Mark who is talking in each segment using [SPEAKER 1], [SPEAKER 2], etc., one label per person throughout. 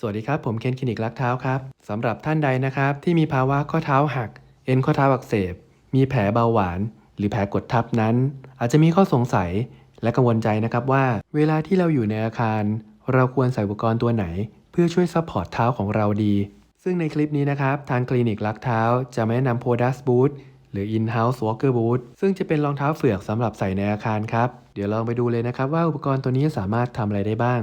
[SPEAKER 1] สวัสดีครับ ผมเคนคลินิกรักเท้าครับสำหรับท่านใดนะครับ ที่มีภาวะข้อเท้าหัก เอ็นข้อเท้าอักเสบ มีแผลเบาหวาน หรือแผลกดทับนั้น อาจจะมีข้อสงสัยและกังวลใจนะครับว่า เวลาที่เราอยู่ในอาคาร เราควรใส่อุปกรณ์ตัวไหน เพื่อช่วยซัพพอร์ตเท้าของเราดี ซึ่งในคลิปนี้นะครับ ทางคลินิกรักเท้า จะแนะนำ Podas Boot หรือ In-house Walker Boot ซึ่งจะเป็นรองเท้าเฟือกสำหรับใส่ในอาคารครับเดี๋ยวลองไปดูเลยนะครับว่าอุปกรณ์ตัวนี้สามารถทำอะไรได้บ้าง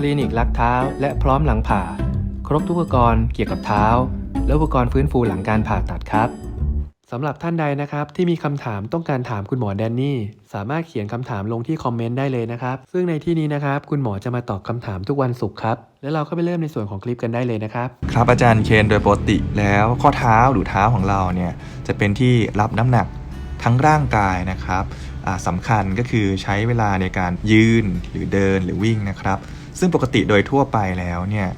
[SPEAKER 1] คลินิกรักเท้า และพร้อมหลังผ่า ครบทุกอุปกรณ์เกี่ยวกับเท้า และอุปกรณ์ฟื้นฟูหลังการผ่าตัดครับสำหรับท่านใดนะครับที่มีคำถามต้องการถามคุณหมอแดนนี่ สามารถเขียนคำถามลงที่คอมเมนต์ได้เลยนะครับ ซึ่งในที่นี้นะครับ คุณหมอจะมาตอบคำถามทุกวันศุกร์ครับ แล้วเราก็ไปเริ่มในส่วนของคลิปกันได้เลยนะครับ
[SPEAKER 2] ครับอาจารย์เคนโดยปกติแล้วข้อเท้าหรือเท้าของเราเนี่ยจะเป็นที่รับน้ำหนักทั้งร่างกายนะครับอ่าสำคัญก็คือใช้เวลาในการยืนหรือเดินหรือวิ่งนะครับ ซึ่งปกติโดยทั่วไปแล้วเนี่ย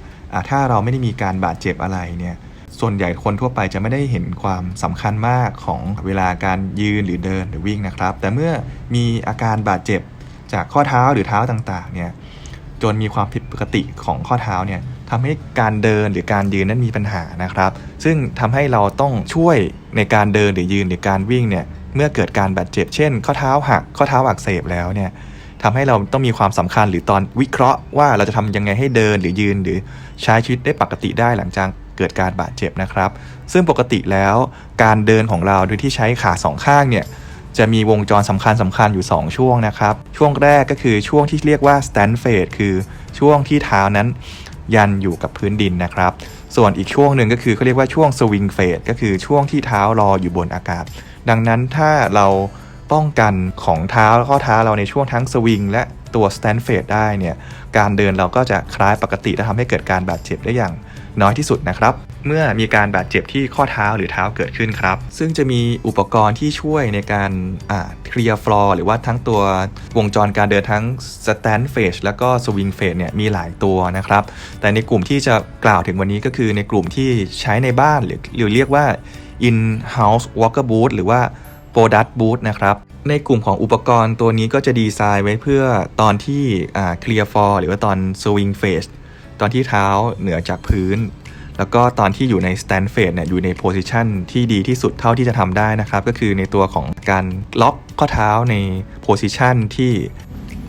[SPEAKER 2] ถ้าเราไม่ได้มีการบาดเจ็บอะไรเนี่ยส่วนใหญ่คนทั่วไปจะไม่ได้เห็นความสำคัญมากของเวลาการยืนหรือเดินหรือวิ่งนะครับ แต่เมื่อมีอาการบาดเจ็บจากข้อเท้าหรือเท้าต่างๆเนี่ยจนมีความผิดปกติของข้อเท้าเนี่ยทำให้การเดินหรือการยืนนั้นมีปัญหานะครับ ซึ่งทำให้เราต้องช่วยในการเดินหรือยืนหรือการวิ่งเนี่ยเมื่อเกิดการบาดเจ็บ เช่น ข้อเท้าหักข้อเท้าอักเสบแล้วเนี่ย ทำให้เราต้องมีความสำคัญหรือตอนวิเคราะห์ว่าเราจะทำยังไงให้เดินหรือยืนหรือใช้ชีวิตได้ปกติได้หลังจากเกิดการบาดเจ็บนะครับ ซึ่งปกติแล้วการเดินของเราโดยที่ใช้ขาสองข้างเนี่ยจะมีวงจรสำคัญสำคัญอยู่ 2 ช่วงนะครับ ช่วงแรกก็คือช่วงที่เรียกว่า stand phase คือช่วงที่เท้านั้นยันอยู่กับพื้นดินนะครับ ส่วนอีกช่วงหนึ่งก็คือเขาเรียกว่าช่วง swing phase ก็คือช่วงที่เท้ารออยู่บนอากาศ ดังนั้นถ้าเรา ป้องกันของเท้าและข้อเท้าเราในช่วงทั้ง swing และตัว stand phase ได้เนี่ยการเดินเราก็จะคล้ายปกติและทำให้เกิดการบาดเจ็บได้อย่างน้อยที่สุดนะครับ เมื่อมีการบาดเจ็บที่ข้อเท้าหรือเท้าเกิดขึ้นครับ ซึ่งจะมีอุปกรณ์ที่ช่วยในการเคลียร์ฟลอร์หรือว่าทั้งตัววงจรการเดินทั้ง stand phase แล้วก็ swing phase เนี่ยมีหลายตัวนะครับ แต่ในกลุ่มที่จะกล่าวถึงวันนี้ก็คือในกลุ่มที่ใช้ในบ้านหรือหรือเรียกว่า in house walker boot หรือว่า p o d u t boot นะครับ ในกลุ่มของอุปกรณ์ตัวนี้ก็จะดีไซน์ไว้เพื่อตอนที่เคลียร์ฟอร์หรือว่าตอน swing phase ตอนที่เท้าเหนือจากพื้น แล้วก็ตอนที่อยู่ใน stand phase เนี่ยอยู่ใน position ที่ดีที่สุดเท่าที่จะทำได้นะครับ ก็คือในตัวของการล็อกข้อเท้าใน position ที่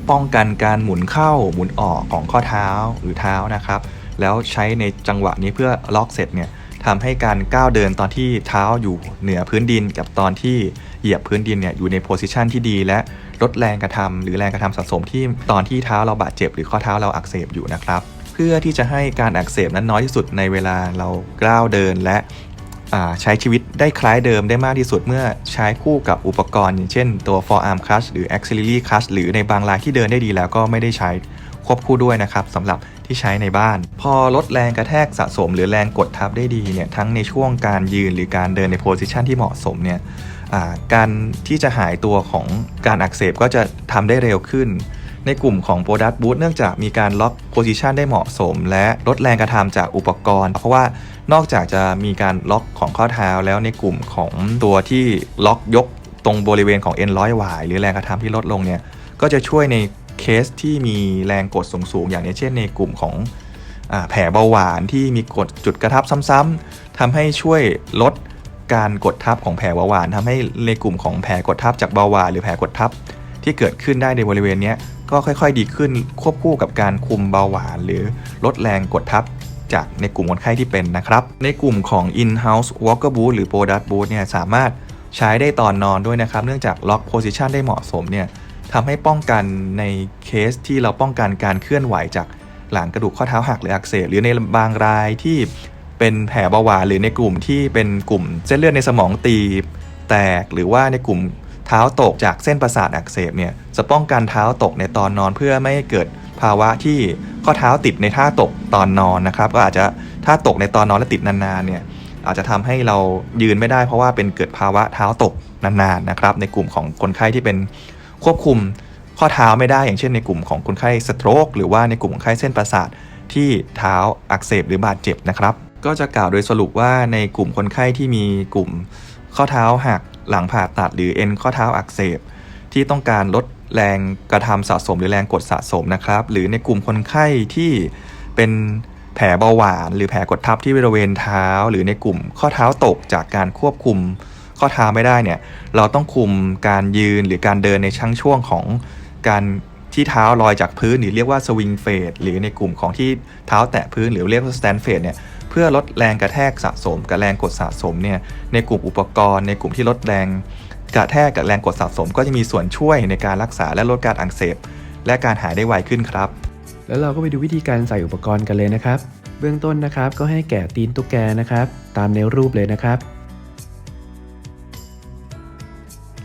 [SPEAKER 2] ป้องกันการหมุนเข้าหมุนออกของข้อเท้าหรือเท้านะครับ แล้วใช้ในจังหวะนี้เพื่อล็อกเสร็จเนี่ย ทำให้การก้าวเดินตอนที่เท้าอยู่เหนือพื้นดิน กับตอนที่เหยียบพื้นดินเนี่ยอยู่ในโพสิชันที่ดีและลดแรงกระทำหรือแรงกระทำสะสมที่ตอนที่เท้าเราบาดเจ็บ หรือข้อเท้าเราอักเสบอยู่นะครับ เพื่อที่จะให้การอักเสบนั้นน้อยที่สุดในเวลาเราก้าวเดินและใช้ชีวิตได้คล้ายเดิมได้มากที่สุดเมื่อใช้คู่กับอุปกรณ์ อย่างเช่นตัว forearm clutch หรือ auxiliary clutch หรือในบางรายที่เดินได้ดีแล้วก็ไม่ได้ใช้ควบคู่ด้วยนะครับสำหรับ ที่ใช้ในบ้าน พอลดแรงกระแทกสะสม หรือแรงกดทับได้ดีเนี่ยทั้งในช่วงการยืนหรือการเดินในโพสิชันที่เหมาะสมเนี่ยการที่จะหายตัวของการอักเสบก็จะทำได้เร็วขึ้น ในกลุ่มของ p o d u t Boot เนื่องจากมีการล็อกโพซิชันได้เหมาะสม และลดแรงกระทำจากอุปกรณ์ เพราะว่านอกจากจะมีการล็อกของข้อเท้าแล้วในกลุ่มของตัวที่ล็อกยกตรงบริเวณของเอ็นร้อยหวายหรือแรงกระทำที่ลดลงเนี่ยก็จะช่วยใน เคสที่มีแรงกดสูงๆ อย่างนี้เช่นในกลุ่มของอแผลเบาหวานที่มีกดจุดกระทับซ้ำๆทำให้ช่วยลดการกดทับของแผลเบาหวานทำให้ในกลุ่มของแผลกดทับจากเบาหวานหรือแผลกดทับที่เกิดขึ้นได้ในบริเวณนี้ก็ค่อยๆ ดีขึ้นควบคู่กับการคุมเบาหวาน หรือลดแรงกดทับจากในกลุ่มคนไข้ที่เป็นนะครับ ในกลุ่มของ in-house walker boot หรือ product boot เนี่ยสามารถใช้ได้ตอนนอนด้วยนะครับ เนื่องจากล็อก position ได้เหมาะสมเนี่ย ทำให้ป้องกันในเคสที่เราป้องกันการเคลื่อนไหวจากหลังกระดูกข้อเท้าหักหรืออักเสบหรือในบางรายที่เป็นแผลเบาหวานหรือในกลุ่มที่เป็นกลุ่มเส้นเลือดในสมองตีบแตกหรือว่าในกลุ่มเท้าตกจากเส้นประสาทอักเสบเนี่ยจะป้องกันเท้าตกในตอนนอนเพื่อไม่ให้เกิดภาวะที่ข้อเท้าติดในท่าตกตอนนอนนะครับก็อาจจะถ้าตกในตอนนอนและติดนานๆเนี่ยอาจจะทำให้เรายืนไม่ได้เพราะว่าเป็นเกิดภาวะเท้าตกนานๆนะครับในกลุ่มของคนไข้ที่เป็น ควบคุมข้อเท้าไม่ได้อย่างเช่นในกลุ่มของคนไข้สโตรกหรือว่าในกลุ่มคนไข้เส้นประสาทที่เท้าอักเสบหรือบาดเจ็บนะครับ ก็จะกล่าวโดยสรุปว่าในกลุ่มคนไข้ที่มีกลุ่มข้อเท้าหักหลังผ่าตัดหรือเอ็นข้อเท้าอักเสบ ที่ต้องการลดแรงกระทำสะสมหรือแรงกดสะสมนะครับ หรือในกลุ่มคนไข้ที่เป็นแผลเบาหวาน หรือแผลกดทับที่บริเวณเท้า หรือในกลุ่มข้อเท้าตกจากการควบคุม ข้อเท้าไม่ได้เนี่ยเราต้องคุมการยืนหรือการเดินในช่างช่วงของการที่เท้าลอยจากพื้นหรือเรียกว่าสวิงเฟดหรือในกลุ่มของที่เท้าแตะพื้นหรือเรียกว่าสแตนเฟดเนี่ยเพื่อลดแรงกระแทกสะสม กับแรงกดสะสมเนี่ยในกลุ่มอุปกรณ์ในกลุ่มที่ลดแรงกระแทกกับแรงกดสะสม ก็จะมีส่วนช่วยในการรักษาและลดการอักเสบและการหายได้ไวขึ้นครับ
[SPEAKER 1] แล้วเราก็ไปดูวิธีการใส่อุปกรณ์กันเลยนะครับ เบื้องต้นนะครับก็ให้แกะตีนตุ๊กแกนะครับ ตามในรูปเลยนะครับ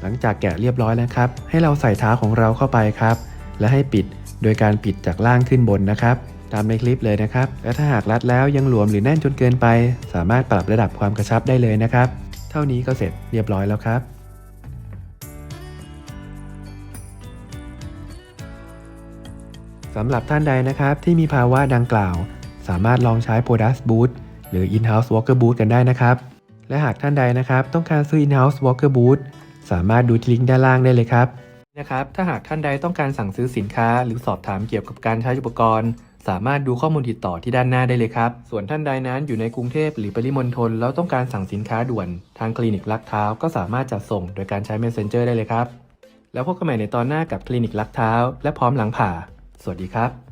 [SPEAKER 1] ลังจากแกะเรียบร้อยแล้วครับ ให้เราใส่เท้าของเราเข้าไปครับ และให้ปิดโดยการปิดจากล่างขึ้นบนนะครับ ตามในคลิปเลยนะครับ และถ้าหากรัดแล้วยังหลวมหรือแน่นจนเกินไป สามารถปรับระดับความกระชับได้เลยนะครับ เท่านี้ก็เสร็จเรียบร้อยแล้วครับสำหรับท่านใดนะครับที่มีภาวะดังกล่าว สามารถลองใช้ Product Boot หรือ In-house Walker Boot กันได้นะครับ และหากท่านใดนะครับต้องการซื้อ In-house Walker Boot สามารถดูที่ลิงก์ด้านล่างได้เลยครับนะครับ ถ้าหากท่านใดต้องการสั่งซื้อสินค้า หรือสอบถามเกี่ยวกับการใช้อุปกรณ์ สามารถดูข้อมูลติดต่อที่ด้านหน้าได้เลยครับ ส่วนท่านใดนั้นอยู่ในกรุงเทพหรือปริมณฑลแล้วต้องการสั่งสินค้าด่วน ทางคลินิกลักเท้าก็สามารถจัดส่งโดยการใช้ Messenger ได้เลยครับ แล้วพบกันใหม่ในตอนหน้ากับคลินิกลักเท้า และพร้อมหลังผ่า สวัสดีครับ